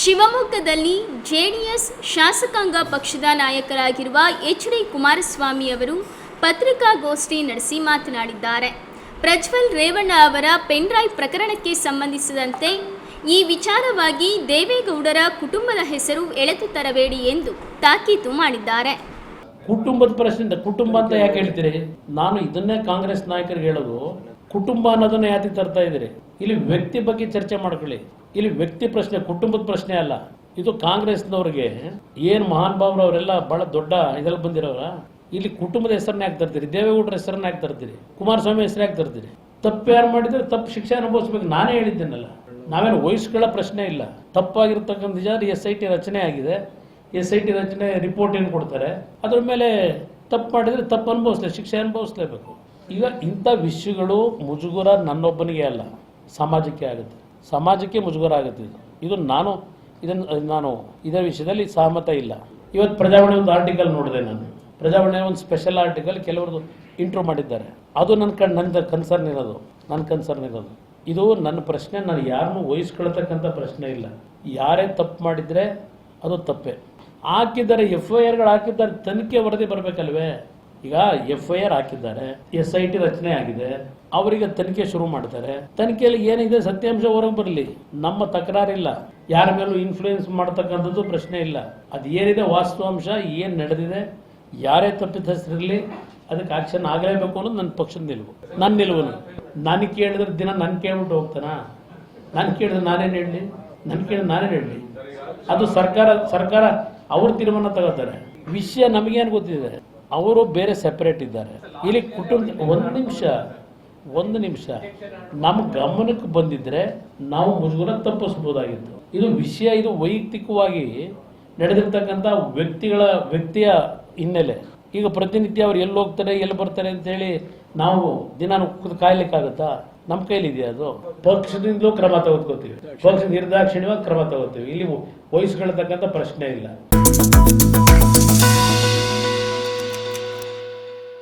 ಶಿವಮೊಗ್ಗದಲ್ಲಿ ಜೆಡಿಎಸ್ ಶಾಸಕಾಂಗ ಪಕ್ಷದ ನಾಯಕರಾಗಿರುವ ಎಚ್ ಡಿ ಕುಮಾರಸ್ವಾಮಿ ಅವರು ಪತ್ರಿಕಾಗೋಷ್ಠಿ ನಡೆಸಿ ಮಾತನಾಡಿದ್ದಾರೆ. ಪ್ರಜ್ವಲ್ ರೇವಣ್ಣ ಅವರ ಪೆನ್ಡ್ರೈವ್ ಪ್ರಕರಣಕ್ಕೆ ಸಂಬಂಧಿಸಿದಂತೆ ಈ ವಿಚಾರವಾಗಿ ದೇವೇಗೌಡರ ಕುಟುಂಬದ ಹೆಸರು ಎಳೆದು ತರಬೇಡಿ ಎಂದು ತಾಕೀತು ಮಾಡಿದ್ದಾರೆ. ಕುಟುಂಬದ ಪ್ರಶ್ನೆ ಕುಟುಂಬ ಅಂತ ಯಾಕೆ ಹೇಳ್ತೀರಿ? ನಾನು ಇದನ್ನೇ ಕಾಂಗ್ರೆಸ್ ನಾಯಕರಿಗೆ ಹೇಳೋದು ಕುಟುಂಬ ಅನ್ನೋದನ್ನ ಯಾತಿ ತರ್ತಾ ಇದ್ದೀರಿ? ಇಲ್ಲಿ ವ್ಯಕ್ತಿ ಬಗ್ಗೆ ಚರ್ಚೆ ಮಾಡ್ಕೊಳ್ಳಿ. ಇಲ್ಲಿ ವ್ಯಕ್ತಿ ಪ್ರಶ್ನೆ, ಕುಟುಂಬದ ಪ್ರಶ್ನೆ ಅಲ್ಲ. ಇದು ಕಾಂಗ್ರೆಸ್ನವ್ರಿಗೆ, ಏನು ಮಹಾನ್ ಭಾವರು ಅವರೆಲ್ಲ ಬಹಳ ದೊಡ್ಡ ಇದ್ರಲ್ಲಿ ಬಂದಿರೋರ ಇಲ್ಲಿ ಕುಟುಂಬದ ಹೆಸರನ್ನ ಯಾಕೆ ತರ್ತೀರಿ? ದೇವೇಗೌಡರ ಹೆಸರನ್ನ ಯಾಕೆ ತರ್ತೀರಿ? ಕುಮಾರಸ್ವಾಮಿ ಹೆಸರು ಯಾಕೆ ತರ್ತೀರಿ? ತಪ್ಪು ಯಾರು ಮಾಡಿದ್ರೆ ತಪ್ಪು ಶಿಕ್ಷೆ ಅನುಭವಿಸ್ಬೇಕು. ನಾನೇ ಹೇಳಿದ್ದೇನಲ್ಲ. ನಾವೇನು ವಯಸ್ಸುಗಳ ಪ್ರಶ್ನೆ ಇಲ್ಲ. ತಪ್ಪಾಗಿರ್ತಕ್ಕಂಥ ನಿಜ ಎಸ್ ಐ ಟಿ ರಚನೆ ಆಗಿದೆ. ಎಸ್ ಐ ಟಿ ರಚನೆ ರಿಪೋರ್ಟ್ ಏನು ಕೊಡ್ತಾರೆ? ಅದ್ರ ಮೇಲೆ ತಪ್ಪು ಮಾಡಿದರೆ ತಪ್ಪು ಅನುಭವಿಸ್ಲೇ, ಶಿಕ್ಷೆ ಅನುಭವಿಸ್ಲೇಬೇಕು. ಈಗ ಇಂಥ ವಿಷಯಗಳು ಮುಜುಗರ ನನ್ನೊಬ್ಬನಿಗೆ ಅಲ್ಲ. ಸಮಾಜಕ್ಕೆ ಆಗುತ್ತೆ. ಸಮಾಜಕ್ಕೆ ಮುಜುಗರ ಆಗುತ್ತೆ ಇದು. ಇದು ನಾನು ಇದನ್ನು ನಾನು ಇದರ ವಿಷಯದಲ್ಲಿ ಸಹಮತ ಇಲ್ಲ. ಇವತ್ತು ಪ್ರಜಾವಾಣಿ ಒಂದು ಆರ್ಟಿಕಲ್ ನೋಡಿದೆ ನಾನು. ಪ್ರಜಾವಾಣಿ ಒಂದು ಸ್ಪೆಷಲ್ ಆರ್ಟಿಕಲ್ ಕೆಲವರು ಇಂಟ್ರೂ ಮಾಡಿದ್ದಾರೆ. ಅದು ನನ್ನ ಕಣ್ ನನ್ನ ಕನ್ಸರ್ನ್ ಇರೋದು. ನನ್ನ ಕನ್ಸರ್ನ್ ಇರೋದು. ಇದು ನನ್ನ ಪ್ರಶ್ನೆ, ನಾನು ಯಾರನ್ನು ವಹಿಸ್ಕೊಳ್ತಕ್ಕಂಥ ಪ್ರಶ್ನೆ ಇಲ್ಲ. ಯಾರೇ ತಪ್ಪು ಮಾಡಿದರೆ ಅದು ತಪ್ಪೇ. ಹಾಕಿದ್ದಾರೆ ಎಫ್ ಐ ಆರ್ಗಳು ಹಾಕಿದ್ದಾರೆ, ತನಿಖೆ ವರದಿ ಬರಬೇಕಲ್ವೇ? ಈಗ ಎಫ್ ಐ ಆರ್ ಹಾಕಿದ್ದಾರೆ ಎಸ್ ಐ ಟಿ ರಚನೆ ಆಗಿದೆ, ಅವರಿಗೆ ತನಿಖೆ ಶುರು ಮಾಡ್ತಾರೆ. ತನಿಖೆಯಲ್ಲಿ ಏನಿದೆ ಸತ್ಯಾಂಶ ಹೊರಗೆ ಬರಲಿ, ನಮ್ಮ ತಕರಾರಿಲ್ಲ. ಯಾರ ಮೇಲೂ ಇನ್ಫ್ಲೂಯೆನ್ಸ್ ಮಾಡ್ತಕ್ಕಂಥದ್ದು ಪ್ರಶ್ನೆ ಇಲ್ಲ. ಅದು ಏನಿದೆ ವಾಸ್ತವಾಂಶ, ಏನು ನಡೆದಿದೆ, ಯಾರೇ ತಪ್ಪಿತಸ್ಥರಿರಲಿ ಅದಕ್ಕೆ ಆಕ್ಷನ್ ಆಗಲೇಬೇಕು ಅನ್ನೋದು ನನ್ನ ಪಕ್ಷದ ನಿಲುವು. ನನ್ನ ನಿಲುವು ನಾನು ಕೇಳಿದ್ರೆ ದಿನ ನಾನು ಕೇಳ್ಬಿಟ್ಟು ಹೋಗ್ತಾನಾ? ನಾನು ಕೇಳಿದ್ರೆ ನಾನೇನು ಹೇಳಲಿ? ನಾನು ಕೇಳಿದ್ರೆ ನಾನೇನು ಹೇಳಲಿ? ಅದು ಸರ್ಕಾರ ಸರ್ಕಾರ ಅವ್ರ ತೀರ್ಮಾನ ತಗೋತಾರೆ. ವಿಷಯ ನಮಗೇನು ಗೊತ್ತಿದೆ? ಅವರು ಬೇರೆ ಸೆಪರೇಟ್ ಇದ್ದಾರೆ. ಇಲ್ಲಿ ಕುಟುಂಬ, ಒಂದು ನಿಮಿಷ ಒಂದು ನಿಮಿಷ. ನಮ್ಮ ಗಮನಕ್ಕೆ ಬಂದಿದ್ರೆ ನಾವು ಮುಜುಗರ ತಪ್ಪಿಸ್ಬೋದಾಗಿತ್ತು. ಇದು ವಿಷಯ, ಇದು ವೈಯಕ್ತಿಕವಾಗಿ ನಡೆದಿರ್ತಕ್ಕಂಥ ವ್ಯಕ್ತಿಗಳ, ವ್ಯಕ್ತಿಯ ಹಿನ್ನೆಲೆ. ಈಗ ಪ್ರತಿನಿತ್ಯ ಅವ್ರು ಎಲ್ಲಿ ಹೋಗ್ತಾರೆ, ಎಲ್ಲಿ ಬರ್ತಾರೆ ಅಂತೇಳಿ ನಾವು ದಿನ ಕಾಯ್ಲಿಕ್ಕಾಗತ್ತಾ? ನಮ್ಮ ಕೈಲಿದೆಯಾ ಅದು? ಪಕ್ಷದಿಂದಲೂ ಕ್ರಮ ತೆಗೆದುಕೋತೀವಿ ಪಕ್ಷ ನಿರ್ದಾಕ್ಷಿಣ್ಯವಾಗಿ ಕ್ರಮ ತಗೋತೀವಿ ಇಲ್ಲಿ ವಹಿಸ್ಕೊಳ್ತಕ್ಕಂಥ ಪ್ರಶ್ನೆ ಇಲ್ಲ.